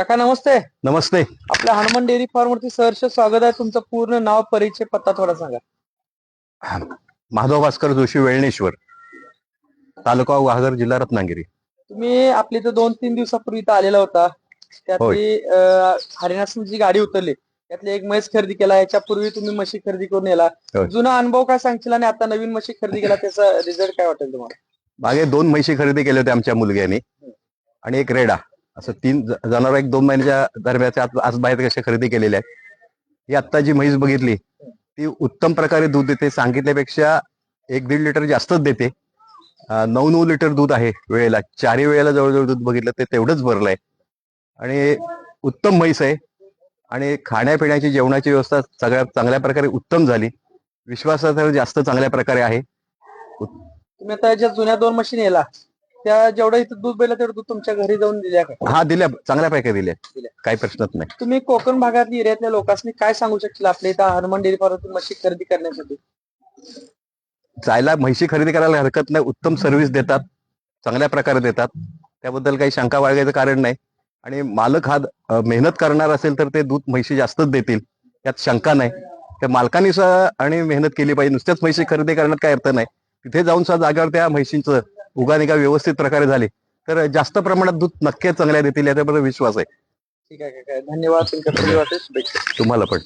काका नमस्ते. नमस्ते. आपल्या Hanuman dairy form वरती सहर्ष स्वागत आहे. तुमचं पूर्ण नाव परिचय पत्ता थोडा सांगा. माधव भास्कर जोशी वेळणेश्वर तालुका वाघर जिल्हा रत्नागिरी. तुम्ही आपली इथं दोन तीन दिवसापूर्वी इथं आलेला होता. त्यातली अं, हरियाणातून जी गाडी उतरली. त्यातली एक म्हैस खरेदी केला. याच्यापूर्वी तुम्ही म्हशी खरेदी करून होय. जुना अनुभव काय सांगशील आणि आता नवीन म्हशी खरेदी केला त्याचा रिझल्ट काय वाटेल तुम्हाला? मागे दोन म्हशी खरेदी केले होते आमच्या मुलग्याने. आणि एक रेडा. असं तीन जनावर एक दोन महिन्याच्या दरम्यान आज आज बाहेर कशा खरेदी केलेल्या आहेत. ही आत्ता जी म्हैस बघितली ती उत्तम प्रकारे दूध देते. सांगितल्यापेक्षा एक दीड लिटर जास्तच देते. नऊ नऊ लिटर दूध आहे वेळेला. चारही वेळेला जवळजवळ दूध बघितलं ते तेवढंच भरलंय. आणि उत्तम म्हैस आहे. आणि खाण्यापिण्याची जेवणाची व्यवस्था सगळ्या चांगल्या प्रकारे उत्तम झाली. विश्वासार्ह जास्त चांगल्या प्रकारे आहे. तुम्ही आता ज्या जुन्या दोन मशीन यायला त्या जेवढं इथं दूध बेला तेवढं दूध तुमच्या घरी जाऊन दिल्या का? हा दिल्या. चांगल्या पैकी दिल्या. दिल्या. काही प्रश्नच नाही. तुम्ही कोकण भागातल्या एरियातल्या लोकांनी काय सांगू शकतील आपल्या इथं हनुमान डेअरी फार्म म्हशी खरेदी करण्यासाठी? जायला म्हैशी खरेदी करायला हरकत नाही. उत्तम सर्व्हिस देतात. चांगल्या प्रकारे देतात. त्याबद्दल काही शंका बाळगायचं कारण नाही. आणि मालक हा अं, मेहनत करणार असेल तर ते दूध म्हैशी जास्तच देतील. त्यात शंका नाही. त्या मालकांनी सुद्धा आणि मेहनत केली पाहिजे. नुसत्याच म्हैशी खरेदी करण्यात काय अर्थ नाही. तिथे जाऊन सुद्धा जागेवर त्या म्हैशींचं उगानिगा व्यवस्थित प्रकारे झाली. तर जास्त प्रमाणात दूध नक्कीच चांगल्या देतील याच्याबद्दल विश्वास आहे. ठीक आहे धन्यवाद. तुमच्या परिवाराचे शुभेच्छा. तुम्हाला पण.